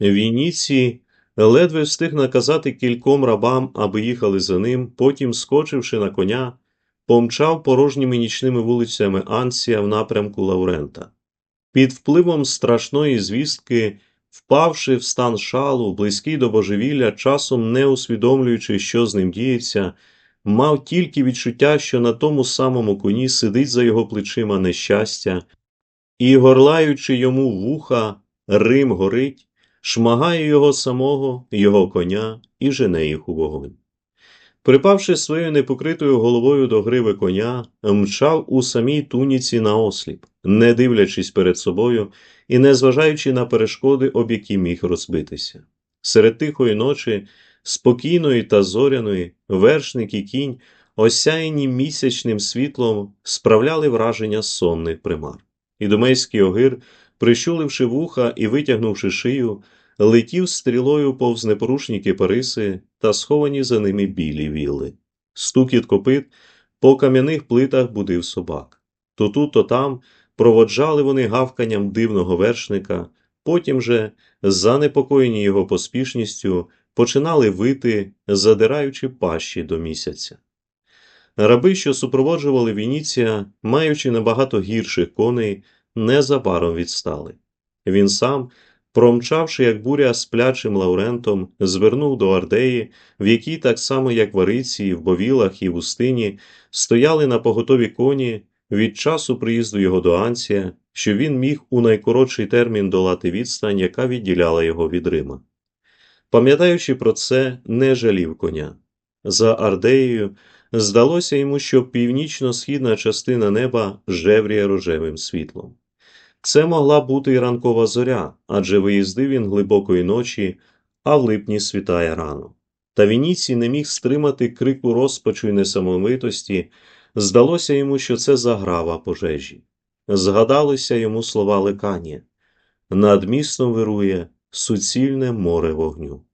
Вініцій ледве встиг наказати кільком рабам, аби їхали за ним, потім, скочивши на коня, помчав порожніми нічними вулицями Ансія в напрямку Лаурента. Під впливом страшної звістки, впавши в стан шалу, близький до божевілля, часом не усвідомлюючи, що з ним діється, мав тільки відчуття, що на тому самому коні сидить за його плечима нещастя, і, горлаючи йому вуха, Рим горить, шмагає його самого, його коня і жене їх у вогонь. Припавши своєю непокритою головою до гриви коня, мчав у самій туніці на осліп, не дивлячись перед собою і не зважаючи на перешкоди, об які міг розбитися. Серед тихої ночі, спокійної та зоряної, вершник і кінь, осяяні місячним світлом, справляли враження сонних примар. Ідомейський огир, прищуливши вуха і витягнувши шию, летів стрілою повз непорушні кипариси та сховані за ними білі вілли. Стукіт копит по кам'яних плитах будив собак. То тут, то там проводжали вони гавканням дивного вершника, потім же, занепокоєні його поспішністю, починали вити, задираючи пащі до місяця. Раби, що супроводжували Вініція, маючи набагато гірших коней, незабаром відстали. Він сам, промчавши, як буря сплячим Лаурентом, звернув до Ардеї, в якій, так само як в Ариції, в Бовілах і в Устині, стояли на поготові коні від часу приїзду його до Анція, що він міг у найкоротший термін долати відстань, яка відділяла його від Рима. Пам'ятаючи про це, не жалів коня. За Ардеєю здалося йому, що північно-східна частина неба жевріє рожевим світлом. Це могла бути і ранкова зоря, адже виїздив він глибокої ночі, а в липні світає рано. Та Вініцій не міг стримати крику розпачу й несамовитості, здалося йому, що це заграва пожежі. Згадалися йому слова лекання над містом вирує суцільне море вогню.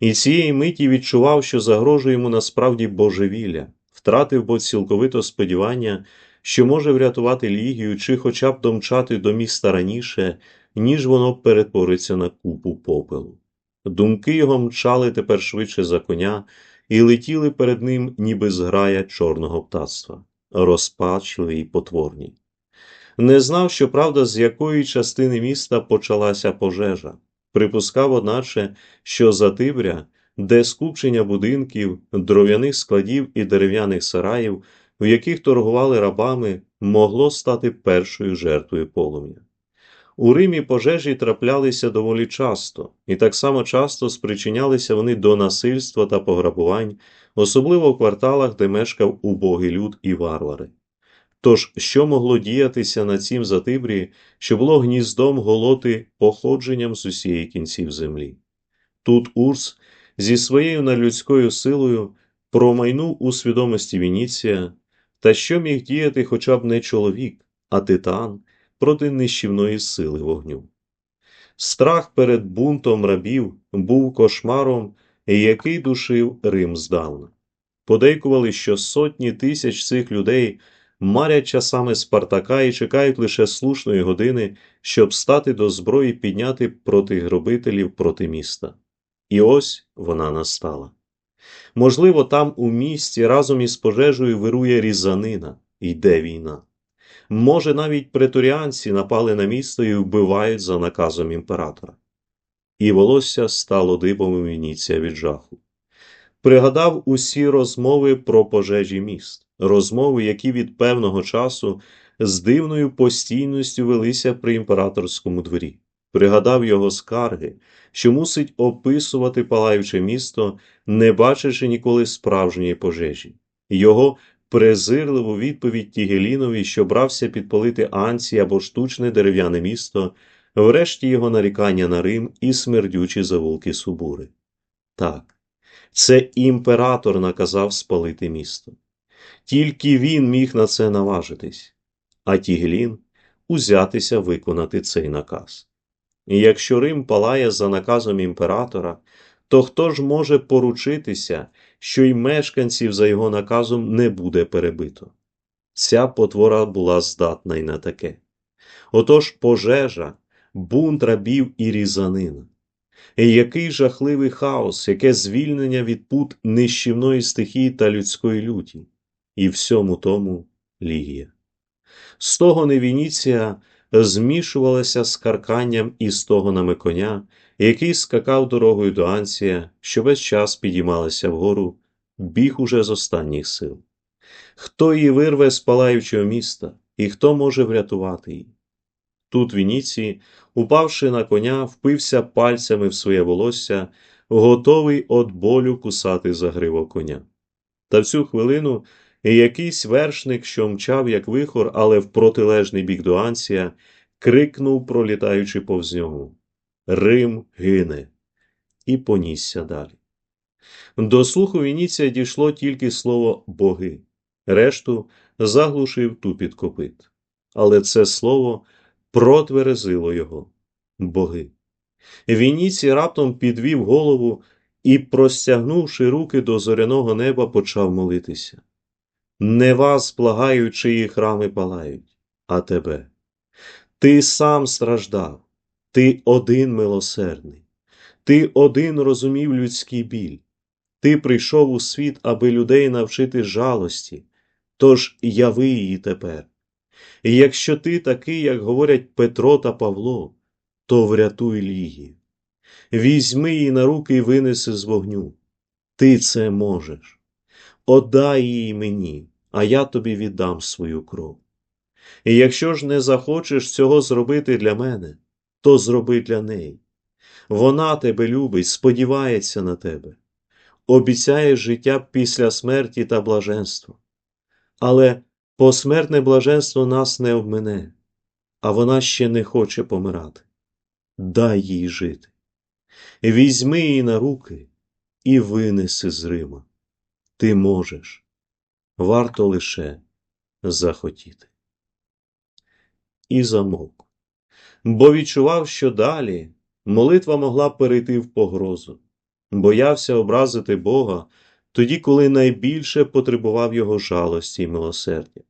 І цієї миті відчував, що загрожує йому насправді божевілля, втратив бо цілковито сподівання, що може врятувати лігію чи хоча б домчати до міста раніше, ніж воно перетвориться на купу попелу. Думки його мчали тепер швидше за коня і летіли перед ним, ніби зграя чорного птацтва, розпачливі й потворні. Не знав, щоправда, з якої частини міста почалася пожежа. Припускав, одначе, що Затибря, де скупчення будинків, дров'яних складів і дерев'яних сараїв, в яких торгували рабами, могло стати першою жертвою полум'я. У Римі пожежі траплялися доволі часто, і так само часто спричинялися вони до насильства та пограбувань, особливо в кварталах, де мешкав убогий люд і варвари. Тож, що могло діятися на цім Затибрі, що було гніздом голоти походженням з усієї кінців землі? Тут Урс зі своєю нелюдською силою промайнув у свідомості Вініція, та що міг діяти хоча б не чоловік, а титан проти нищівної сили вогню. Страх перед бунтом рабів був кошмаром, який душив Рим здавна. Подейкували, що сотні тисяч цих людей марять часами Спартака і чекають лише слушної години, щоб стати до зброї підняти проти гробителів проти міста. І ось вона настала. Можливо, там у місті разом із пожежею вирує різанина, йде війна. Може, навіть преторіанці напали на місто і вбивають за наказом імператора. І волосся стало дибом у Вініція від жаху. Пригадав усі розмови про пожежі міст, розмови, які від певного часу з дивною постійністю велися при імператорському дворі. Пригадав його скарги, що мусить описувати палаюче місто, не бачивши ніколи справжньої пожежі, його презирливу відповідь Тігелінові, що брався підпалити Анці або штучне дерев'яне місто, врешті його нарікання на Рим і смердючі завулки Субури. Так, це імператор наказав спалити місто. Тільки він міг на це наважитись, а Тігелін узятися виконати цей наказ. І якщо Рим палає за наказом імператора, то хто ж може поручитися, що й мешканців за його наказом не буде перебито? Ця потвора була здатна й на таке. Отож пожежа, бунт рабів і різанина. І який жахливий хаос, яке звільнення від пут нищівної стихії та людської люті, і всьому тому Лігія. З того Невініція змішувалася з карканням і стогонами коня, який скакав дорогою до Анція, що весь час підіймалася вгору, біг уже з останніх сил. Хто її вирве з палаючого міста, і хто може врятувати її? Тут Вініцій, упавши на коня, впився пальцями в своє волосся, готовий від болю кусати за гривок коня. Та в цю хвилину якийсь вершник, що мчав, як вихор, але в протилежний бік до Анція, крикнув, пролітаючи повз нього Рим гине, і понісся далі. До слуху Вініція дійшло тільки слово боги, решту заглушив тупіт копит. Але це слово протверезило його боги. Вініцій раптом підвів голову і, простягнувши руки до зоряного неба, почав молитися. Не вас благають, чиї храми палають, а тебе. Ти сам страждав, ти один милосердний, ти один розумів людський біль. Ти прийшов у світ, аби людей навчити жалості, тож яви її тепер. І якщо ти такий, як говорять Петро та Павло, то врятуй Лігію. Візьми її на руки і винеси з вогню. Ти це можеш. Отдай її мені, а я тобі віддам свою кров. І якщо ж не захочеш цього зробити для мене, то зроби для неї. Вона тебе любить, сподівається на тебе, обіцяє життя після смерті та блаженства. Але посмертне блаженство нас не обмине, а вона ще не хоче помирати. Дай їй жити. Візьми її на руки і винеси з Рима. Ти можеш. Варто лише захотіти. І замовк, бо відчував, що далі молитва могла перейти в погрозу, боявся образити Бога тоді, коли найбільше потребував його жалості й милосердя.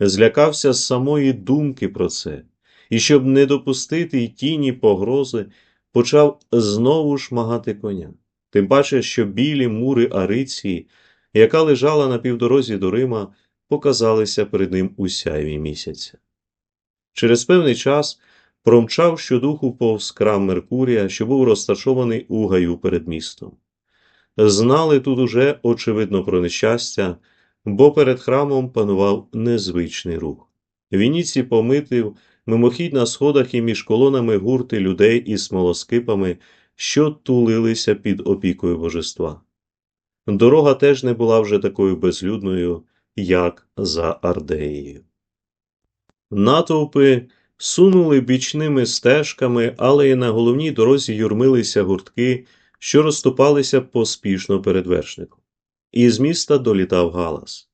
Злякався самої думки про це, і, щоб не допустити й тіні погрози, почав знову шмагати коня. Тим паче, що білі мури Ариції, яка лежала на півдорозі до Рима, показалися перед ним у сяйві місяця. Через певний час промчав щодуху повз крам Меркурія, що був розташований у гаю перед містом. Знали тут уже, очевидно, про нещастя, бо перед храмом панував незвичний рух. Вініці помитив мимохідь на сходах і між колонами гурти людей із смолоскипами, що тулилися під опікою божества. Дорога теж не була вже такою безлюдною, як за Ардеєю. Натовпи сунули бічними стежками, але й на головній дорозі юрмилися гуртки, що розступалися поспішно перед вершником. І з міста долітав галас.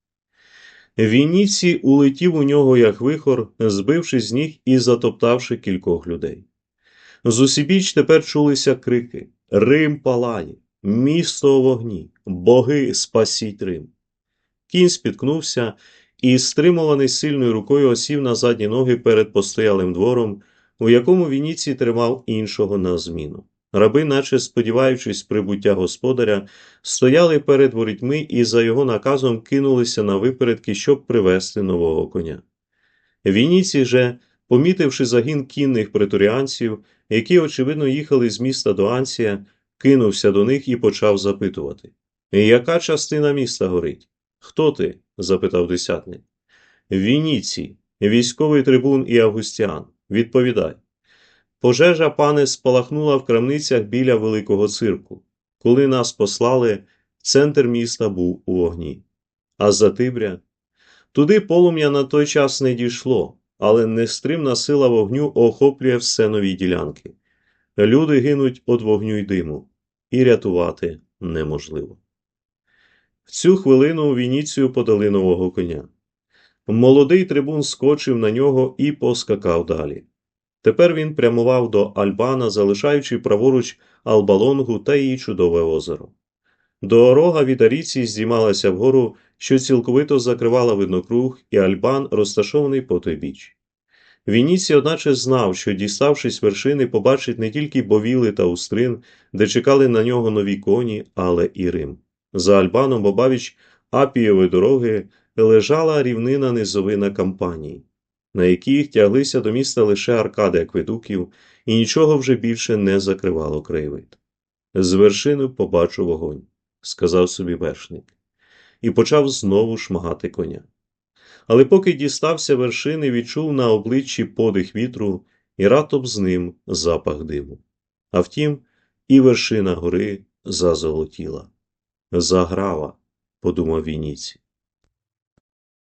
Вініці улетів у нього, як вихор, збивши з ніг і затоптавши кількох людей. З усібіч тепер чулися крики Рим палає, місто вогні, боги спасіть Рим. Кінь спіткнувся і, стримуваний сильною рукою, осів на задні ноги перед постоялим двором, у якому Вініцій тримав іншого на зміну. Раби, наче сподіваючись прибуття господаря, стояли перед ворітьми і за його наказом кинулися на випередки, щоб привезти нового коня. Вініцій же, помітивши загін кінних преторіанців, які, очевидно, їхали з міста до Анція, кинувся до них і почав запитувати Яка частина міста горить? Хто ти? запитав десятник. Вініцій, військовий трибун і Августіан. Відповідай. Пожежа, пане, спалахнула в крамницях біля великого цирку. Коли нас послали, центр міста був у вогні. А за Тибря? Туди полум'я на той час не дійшло, але нестримна сила вогню охоплює все нові ділянки. Люди гинуть від вогню й диму, і рятувати неможливо. В цю хвилину Вініцію подали нового коня. Молодий трибун скочив на нього і поскакав далі. Тепер він прямував до Альбана, залишаючи праворуч Албалонгу та її чудове озеро. Дорога від Аріці здіймалася вгору, що цілковито закривала виднокруг, і Альбан розташований по той біч. Вініцій, одначе, знав, що, діставшись вершини, побачить не тільки Бовіли та Устрин, де чекали на нього нові коні, але і Рим. За Альбаном, обабіч Апієвої дороги, лежала рівнина низовина кампанії, на якій тяглися до міста лише аркади акведуків, і нічого вже більше не закривало краєвид. З вершини побачу вогонь, сказав собі вершник, і почав знову шмагати коня. Але поки дістався вершини, відчув на обличчі подих вітру і ратом з ним запах диму. А втім, і вершина гори зазолотіла. Заграва, подумав Вініці.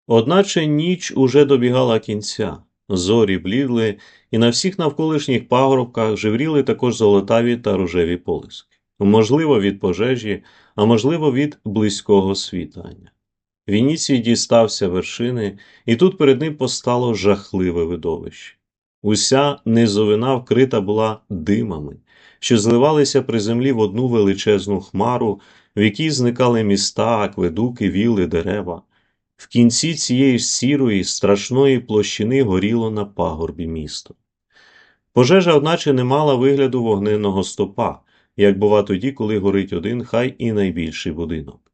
Одначе ніч уже добігала кінця, зорі блідли, і на всіх навколишніх пагорбках живріли також золотаві та рожеві полиски. Можливо, від пожежі, а можливо, від близького світання. Вініцій дістався вершини, і тут перед ним постало жахливе видовище. Уся низовина вкрита була димами, що зливалися при землі в одну величезну хмару, в якій зникали міста, акведуки, віли, дерева. В кінці цієї сірої, страшної площини горіло на пагорбі місто. Пожежа, одначе, не мала вигляду вогненного стопа, як бува тоді, коли горить один хай і найбільший будинок.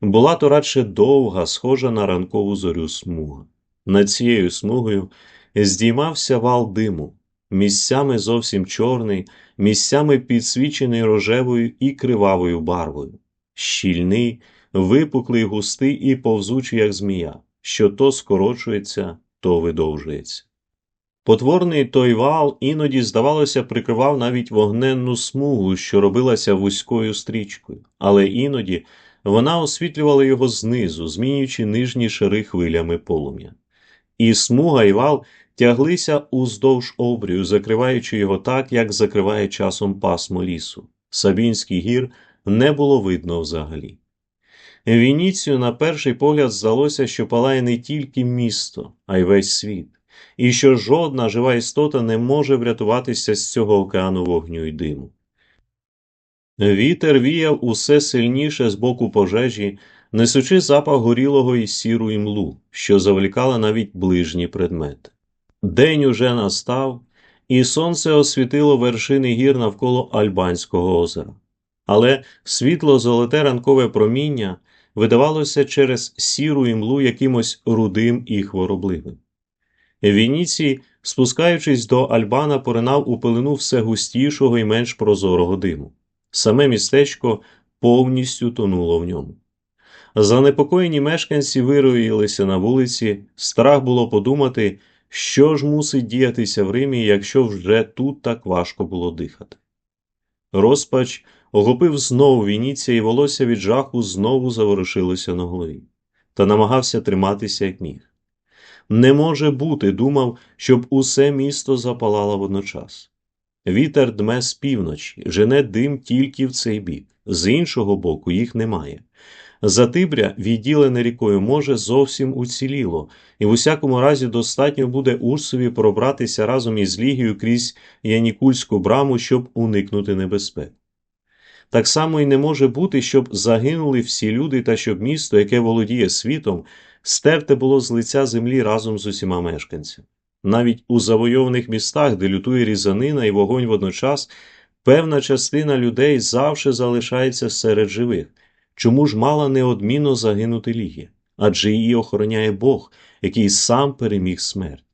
Була то радше довга, схожа на ранкову зорю смуга. Над цією смугою здіймався вал диму, місцями зовсім чорний, місцями підсвічений рожевою і кривавою барвою, щільний, випуклий, густий і повзучий, як змія, що то скорочується, то видовжується. Потворний той вал іноді, здавалося, прикривав навіть вогненну смугу, що робилася вузькою стрічкою, але іноді вона освітлювала його знизу, змінюючи нижні шари хвилями полум'я. І смуга і вал тяглися уздовж обрію, закриваючи його так, як закриває часом пасмо лісу. Сабінський гір не було видно взагалі. Вініцію, на перший погляд, здалося, що палає не тільки місто, а й весь світ, і що жодна жива істота не може врятуватися з цього океану вогню й диму. Вітер віяв усе сильніше з боку пожежі, несучи запах горілого і сіру імлу, що завлікала навіть ближні предмети. День уже настав, і сонце освітило вершини гір навколо Альбанського озера. Але світло золоте ранкове проміння видавалося через сіру імлу якимось рудим і хворобливим. Вініцій, спускаючись до Альбана, поринав у пилину все густішого і менш прозорого диму. Саме містечко повністю тонуло в ньому. Занепокоєні мешканці вироїлися на вулиці, страх було подумати, що ж мусить діятися в Римі, якщо вже тут так важко було дихати. Розпач охопив знову Вініція, і волосся від жаху знову заворушилося на голові, та намагався триматися як міг. Не може бути, думав, щоб усе місто запалало водночас. Вітер дме з півночі, жене дим тільки в цей бік, з іншого боку їх немає. Затибря, відділене рікою може, зовсім уціліло, і в усякому разі достатньо буде Урсові пробратися разом із Лігією крізь Янікульську браму, щоб уникнути небезпек. Так само і не може бути, щоб загинули всі люди та щоб місто, яке володіє світом, стерте було з лиця землі разом з усіма мешканцями. Навіть у завойованих містах, де лютує різанина і вогонь водночас, певна частина людей завжди залишається серед живих. Чому ж мала неодмінно загинути Лігія? Адже її охороняє Бог, який сам переміг смерть.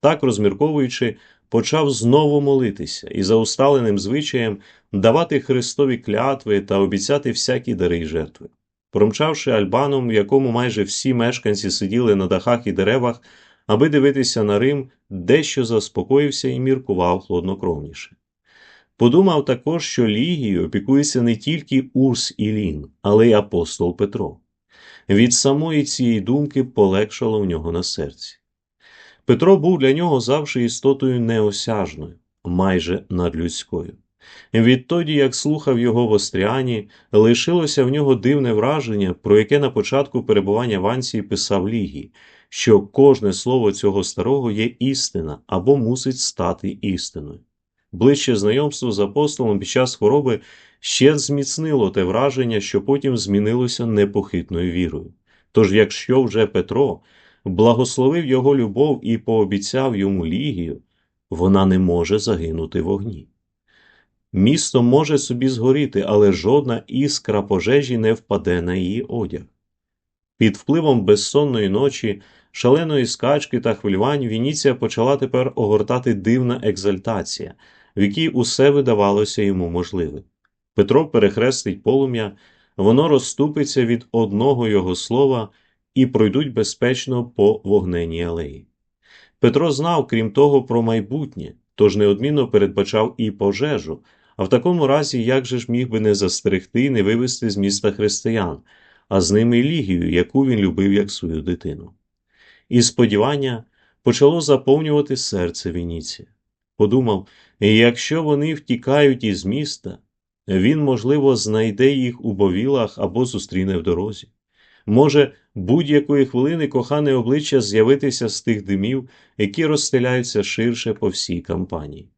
Так, розмірковуючи, почав знову молитися і за усталеним звичаєм давати Христові клятви та обіцяти всякі дари й жертви. Промчавши Альбаном, в якому майже всі мешканці сиділи на дахах і деревах, аби дивитися на Рим, дещо заспокоївся і міркував хладнокровніше. Подумав також, що Лігією опікується не тільки Урс і Лін, але й апостол Петро. Від самої цієї думки полегшало в нього на серці. Петро був для нього завжди істотою неосяжною, майже надлюдською. Відтоді, як слухав його в Остріані, лишилося в нього дивне враження, про яке на початку перебування в Анції писав Лігій, що кожне слово цього старого є істина або мусить стати істиною. Ближче знайомство з апостолом під час хвороби ще зміцнило те враження, що потім змінилося непохитною вірою. Тож, якщо вже Петро, благословив його любов і пообіцяв йому лігію, вона не може загинути в огні. Місто може собі згоріти, але жодна іскра пожежі не впаде на її одяг. Під впливом безсонної ночі, шаленої скачки та хвилювань Вініція почала тепер огортати дивна екзальтація, в якій усе видавалося йому можливим. Петро перехрестить полум'я, воно розступиться від одного його слова і пройдуть безпечно по вогненій алеї. Петро знав, крім того, про майбутнє, тож неодмінно передбачав і пожежу, а в такому разі як же ж міг би не застерегти не вивести з міста християн, а з ними лігію, яку він любив як свою дитину. І сподівання почало заповнювати серце Вініція. Подумав, якщо вони втікають із міста, він, можливо, знайде їх у бовілах або зустріне в дорозі. Може, будь-якої хвилини кохане обличчя з'явитися з тих димів, які розстеляються ширше по всій кампанії.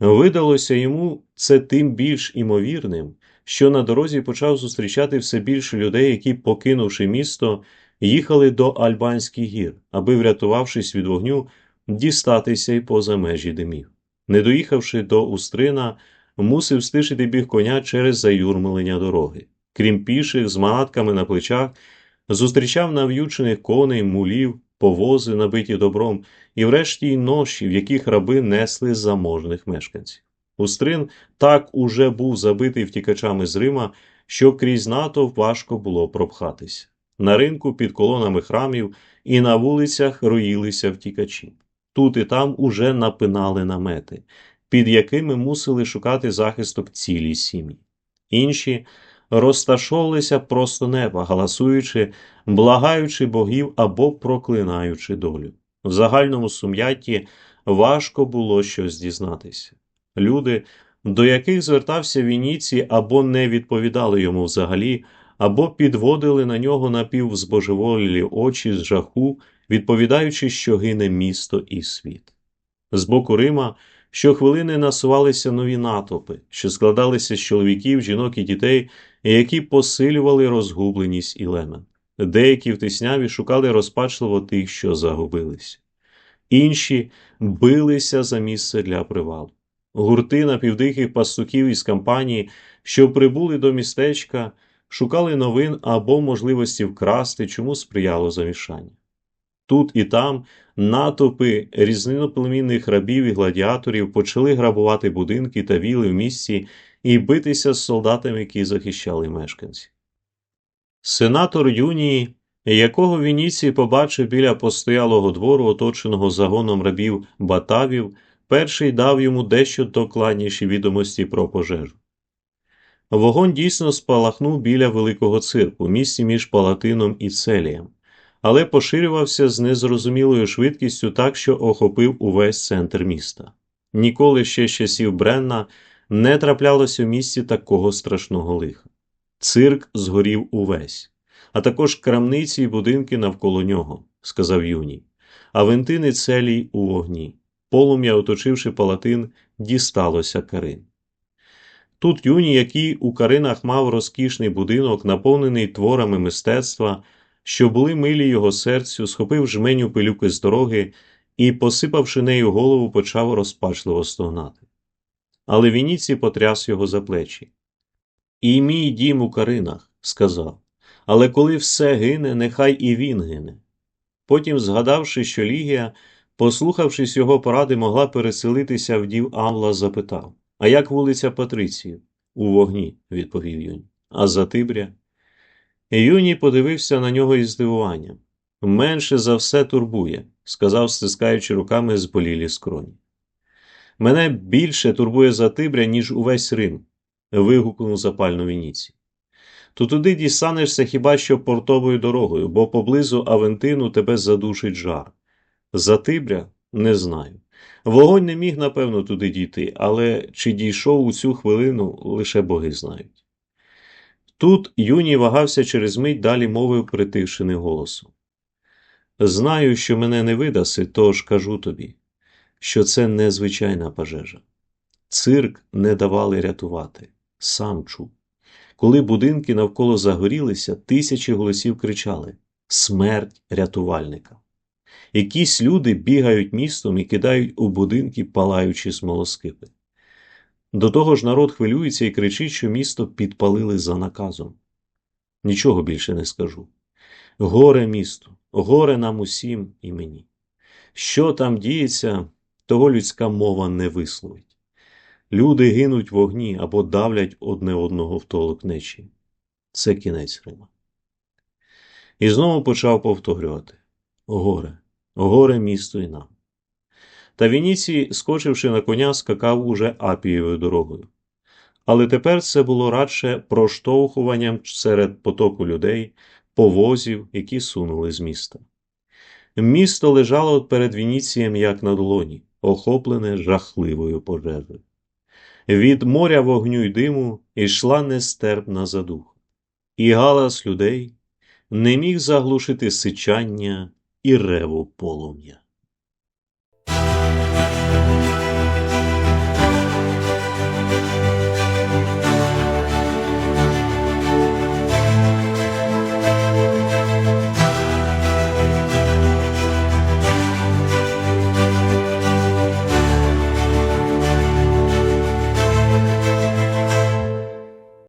Видалося йому це тим більш імовірним, що на дорозі почав зустрічати все більше людей, які, покинувши місто, їхали до Альбанських гір, аби, врятувавшись від вогню, дістатися й поза межі димів. Не доїхавши до Устрина, мусив стишити біг коня через заюрмлення дороги. Крім піших, з манатками на плечах, зустрічав нав'ючених коней, мулів, повози, набиті добром, і врешті й ноші, в яких раби несли заможних мешканців. Устрин так уже був забитий втікачами з Рима, що крізь натовп важко було пропхатися. На ринку під колонами храмів і на вулицях роїлися втікачі. Тут і там уже напинали намети, під якими мусили шукати захисток цілі сім'ї. Інші розташовувалися просто неба, галасуючи, благаючи богів або проклинаючи долю. В загальному сум'ятті важко було щось дізнатися. Люди, до яких звертався Вініцій, або не відповідали йому взагалі, або підводили на нього напівзбожеволілі очі з жаху, відповідаючи, що гине місто і світ. З боку Рима щохвилини насувалися нові натовпи, що складалися з чоловіків, жінок і дітей, які посилювали розгубленість і лемен. Деякі в тисняві шукали розпачливо тих, що загубилися. Інші билися за місце для привалу. Гурти напівдихих пастухів із кампанії, що прибули до містечка, шукали новин або можливості вкрасти, чому сприяло замішання. Тут і там натовпи різниноплемінних рабів і гладіаторів почали грабувати будинки та віли в місті і битися з солдатами, які захищали мешканців. Сенатор Юнії, якого Вініцій побачив біля постоялого двору, оточеного загоном рабів батавів, перший дав йому дещо докладніші відомості про пожежу. Вогонь дійсно спалахнув біля великого цирку, місті між Палатином і Целієм, але поширювався з незрозумілою швидкістю так, що охопив увесь центр міста. Ніколи ще з часів Бренна не траплялося в місті такого страшного лиха. Цирк згорів увесь, а також крамниці й будинки навколо нього, сказав Юній, а вентини целій у вогні. Полум'я, оточивши палатин, дісталося Карин. Тут Юній, який у Каринах мав розкішний будинок, наповнений творами мистецтва, що були милі його серцю, схопив жменю пилюки з дороги і, посипавши нею голову, почав розпачливо стогнати. Але Вініці потряс його за плечі. І мій дім у Каринах, сказав, але коли все гине, нехай і він гине. Потім, згадавши, що Лігія, послухавшись його поради, могла переселитися в дів Амла, запитав А як вулиця Патриції? У вогні, відповів Юнь. А за Тибря? Юній подивився на нього із здивуванням. Менше за все турбує, сказав, стискаючи руками зболілі скроні. Мене більше турбує за Тибря, ніж увесь Рим, вигукнув запально Вініці. То туди дістанешся хіба що портовою дорогою, бо поблизу Авентину тебе задушить жар. За Тибря не знаю. Вогонь не міг, напевно, туди дійти, але чи дійшов у цю хвилину, лише боги знають. Тут Юній вагався через мить далі мовив притишений голосом. Знаю, що мене не видаси, тож кажу тобі, що це незвичайна пожежа. Цирк не давали рятувати, сам чув. Коли будинки навколо загорілися, тисячі голосів кричали смерть рятувальника. Якісь люди бігають містом і кидають у будинки палаючі смолоскипи. До того ж народ хвилюється і кричить, що місто підпалили за наказом. Нічого більше не скажу. Горе місту, горе нам усім і мені. Що там діється, того людська мова не висловить. Люди гинуть в вогні або давлять одне одного в толокнечі. Це кінець Рима. І знову почав повторювати горе, горе місту і нам. Та Вініцій, скочивши на коня, скакав уже Апієвою дорогою. Але тепер це було радше проштовхуванням серед потоку людей, повозів, які сунули з міста. Місто лежало перед Вініцієм, як на долоні, охоплене жахливою пожежею. Від моря вогню й диму йшла нестерпна задуха, і галас людей не міг заглушити сичання і реву полум'я.